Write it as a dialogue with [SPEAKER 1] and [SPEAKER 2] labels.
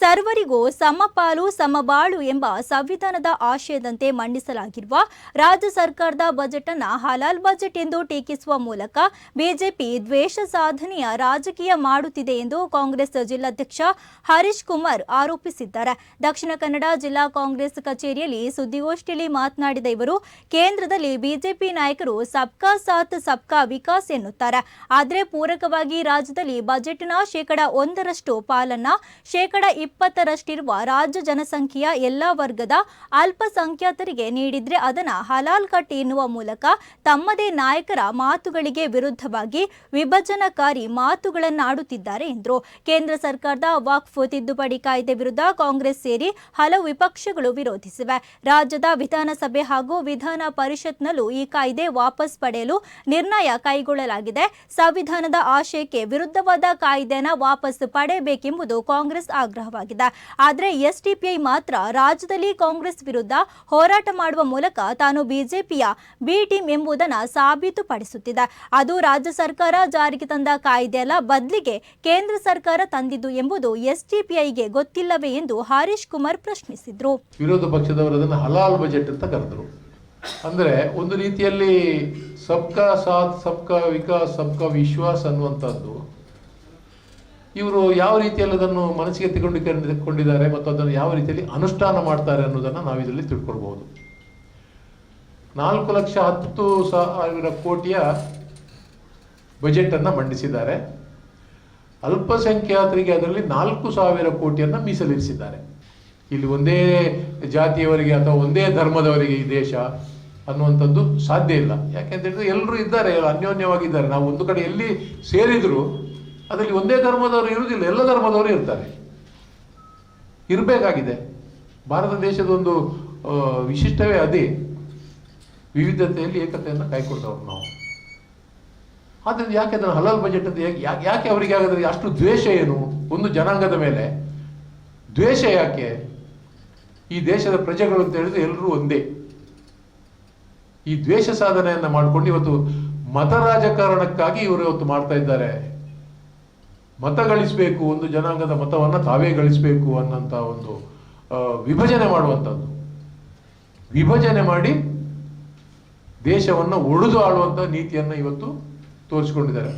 [SPEAKER 1] ಸರ್ವರಿಗೂ ಸಮಪಾಲು, ಸಮಬಾಳು ಎಂಬ ಸಂವಿಧಾನದ ಆಶಯದಂತೆ ಮಂಡಿಸಲಾಗಿರುವ ರಾಜ್ಯ ಸರ್ಕಾರದ ಬಜೆಟ್ ಅನ್ನು ಹಲಾಲ್ ಬಜೆಟ್ ಎಂದು ಟೀಕಿಸುವ ಮೂಲಕ ಬಿಜೆಪಿ ದ್ವೇಷ ಸಾಧನೆಯ ರಾಜಕೀಯ ಮಾಡುತ್ತಿದೆ ಎಂದು ಕಾಂಗ್ರೆಸ್ ಜಿಲ್ಲಾಧ್ಯಕ್ಷ ಹರೀಶ್ ಕುಮಾರ್ ಆರೋಪಿಸಿದ್ದಾರೆ. ದಕ್ಷಿಣ ಕನ್ನಡ ಜಿಲ್ಲಾ ಕಾಂಗ್ರೆಸ್ ಕಚೇರಿಯಲ್ಲಿ ಸುದ್ದಿಗೋಷ್ಠಿಯಲ್ಲಿ ಮಾತನಾಡಿದ ಇವರು, ಕೇಂದ್ರದಲ್ಲಿ ಬಿಜೆಪಿ ನಾಯಕರು ಸಬ್ಕಾ ಸಾಥ್, ಸಬ್ಕಾ ವಿಕಾಸ್ ಎನ್ನುತ್ತಾರೆ. ಆದರೆ ಪೂರಕವಾಗಿ ರಾಜ್ಯದಲ್ಲಿ ಬಜೆಟ್ನ ಶೇಕಡ ಒಂದರಷ್ಟು ಪಾಲನ್ನ ಶೇಕಡ ಇಪ್ಪತ್ತರಷ್ಟಿರುವ ರಾಜ್ಯ ಜನಸಂಖ್ಯೆಯ ಎಲ್ಲ ವರ್ಗದ ಅಲ್ಪಸಂಖ್ಯಾತರಿಗೆ ನೀಡಿದ್ರೆ ಅದನ್ನು ಹಲಾಲ್ ಕಟ್ ಎನ್ನುವ ಮೂಲಕ ತಮ್ಮದೇ ನಾಯಕರ ಮಾತುಗಳಿಗೆ ವಿರುದ್ಧವಾಗಿ ವಿಭಜನಕಾರಿ ಮಾತುಗಳನ್ನಾಡುತ್ತಿದ್ದಾರೆ ಎಂದರು. ಕೇಂದ್ರ ಸರ್ಕಾರದ ವಕ್ಫ್ ತಿದ್ದುಪಡಿ ಕಾಯ್ದೆ ವಿರುದ್ಧ ಕಾಂಗ್ರೆಸ್ ಸೇರಿ ಹಲವು ವಿಪಕ್ಷಗಳು ವಿರೋಧಿಸಿವೆ. ರಾಜ್ಯದ ವಿಧಾನಸಭೆ ಹಾಗೂ ವಿಧಾನ ಪರಿಷತ್ನಲ್ಲೂ ಈ ಕಾಯ್ದೆ ವಾಪಸ್ ಪಡೆಯಲು ನಿರ್ಣಯ ಕೈಗೊಳ್ಳಲಾಗಿದೆ. ಸಂವಿಧಾನದ ಆಶಯಕ್ಕೆ ವಿರುದ್ಧವಾದ ಕಾಯ್ದೆನ ವಾಪಸ್ ಪಡೆಯಬೇಕೆಂಬುದು ಕಾಂಗ್ರೆಸ್ ಆಗ್ರಹವಾಗಿದೆ ಆದರೆ ಎಸ್ಡಿಪಿಐ ಮಾತ್ರ ರಾಜ್ಯದಲ್ಲಿ ಕಾಂಗ್ರೆಸ್ ವಿರುದ್ಧ ಹೋರಾಟ ಮಾಡುವ ಮೂಲಕ ತಾನು ಬಿಜೆಪಿಯ ಬಿ ಟೀಮ್ ಎಂಬುದನ್ನು ಸಾಬೀತುಪಡಿಸುತ್ತಿದೆ. ಅದು ರಾಜ್ಯ ಸರ್ಕಾರ ಜಾರಿಗೆ ತಂದ ಕಾಯ್ದೆಯಲ್ಲ ಬದಲಿಗೆ ಕೇಂದ್ರ ಸರ್ಕಾರ ತಂದಿದ್ದು ಎಂಬುದು ಎಸ್ಡಿಪಿಐಗೆ ಗೊತ್ತಿಲ್ಲವೇ ಎಂದು ಹರೀಶ್ ಕುಮಾರ್ ಪ್ರಶ್ನಿಸಿದ್ರು.
[SPEAKER 2] ವಿರೋಧ ಪಕ್ಷದವರು ಅದನ್ನು ಹಲಾಲ್ ಬಜೆಟ್ ಅಂತ ಕರೆದರು. ಅಂದರೆ ಒಂದು ರೀತಿಯಲ್ಲಿ ಸಬ್ಕಾ ಸಾಥ್, ಸಬ್ಕಾ ವಿಕಾಸ್, ಸಬ್ಕಾ ವಿಶ್ವಾಸ ಅನ್ನುವಂಥದ್ದು ಇವರು ಯಾವ ರೀತಿಯಲ್ಲಿ ಅದನ್ನು ಮನಸ್ಸಿಗೆ ತಗೊಂಡು ತೆಗೆದುಕೊಂಡಿದ್ದಾರೆ ಮತ್ತು ಅದನ್ನು ಯಾವ ರೀತಿಯಲ್ಲಿ ಅನುಷ್ಠಾನ ಮಾಡ್ತಾರೆ ಅನ್ನೋದನ್ನು ನಾವು ಇದರಲ್ಲಿ ತಿಳ್ಕೊಳ್ಬಹುದು. ನಾಲ್ಕು ಲಕ್ಷ ಹತ್ತು ಸಾವಿರ ಕೋಟಿಯ ಬಜೆಟನ್ನು ಮಂಡಿಸಿದ್ದಾರೆ. ಅಲ್ಪಸಂಖ್ಯಾತರಿಗೆ ಅದರಲ್ಲಿ ನಾಲ್ಕು ಸಾವಿರ ಕೋಟಿಯನ್ನು ಮೀಸಲಿರಿಸಿದ್ದಾರೆ. ಇಲ್ಲಿ ಒಂದೇ ಜಾತಿಯವರಿಗೆ ಅಥವಾ ಒಂದೇ ಧರ್ಮದವರಿಗೆ ಈ ದೇಶ ಅನ್ನುವಂಥದ್ದು ಸಾಧ್ಯ ಇಲ್ಲ. ಯಾಕೆಂತ ಹೇಳಿದ್ರೆ ಎಲ್ಲರೂ ಇದ್ದಾರೆ, ಅನ್ಯೋನ್ಯವಾಗಿದ್ದಾರೆ. ನಾವು ಒಂದು ಕಡೆ ಎಲ್ಲಿ ಸೇರಿದ್ರು ಅದರಲ್ಲಿ ಒಂದೇ ಧರ್ಮದವರು ಇರುವುದಿಲ್ಲ, ಎಲ್ಲ ಧರ್ಮದವರು ಇರ್ತಾರೆ. ಇರಬೇಕಾಗಿದೆ. ಭಾರತ ದೇಶದ ಒಂದು ವಿಶಿಷ್ಟವೇ ಅದೇ. ವಿವಿಧತೆಯಲ್ಲಿ ಏಕತೆಯನ್ನು ಕಾಯ್ಕೊಳ್ತವ್ರು ನಾವು. ಆದ್ದರಿಂದ ಯಾಕೆ ಅದನ್ನು ಹಲಾಲ್ ಬಜೆಟ್ ಅಂತ ಯಾಕೆ, ಯಾಕೆ- ಅವರಿಗೆ ಆಗದ್ರೆ ಅಷ್ಟು ದ್ವೇಷ ಏನು? ಒಂದು ಜನಾಂಗದ ಮೇಲೆ. ದ್ವೇಷ ಯಾಕೆ? ಈ ದೇಶದ ಪ್ರಜೆಗಳು ಅಂತ ಹೇಳಿದ್ರೆ ಎಲ್ಲರೂ ಒಂದೇ. ಈ ದ್ವೇಷ ಸಾಧನೆಯನ್ನು ಮಾಡಿಕೊಂಡು ಇವತ್ತು ಮತ ರಾಜಕಾರಣಕ್ಕಾಗಿ ಇವರು ಇವತ್ತು ಮಾಡ್ತಾ ಇದ್ದಾರೆ. ಮತ ಗಳಿಸಬೇಕು, ಒಂದು ಜನಾಂಗದ ಮತವನ್ನು ತಾವೇ ಗಳಿಸಬೇಕು ಅನ್ನೋಂಥ ಒಂದು ವಿಭಜನೆ ಮಾಡುವಂಥದ್ದು. ವಿಭಜನೆ ಮಾಡಿ ದೇಶವನ್ನು ಒಡೆದು ಆಳುವಂಥ ನೀತಿಯನ್ನು ಇವತ್ತು ತೋರಿಸಿಕೊಂಡಿದ್ದಾರೆ.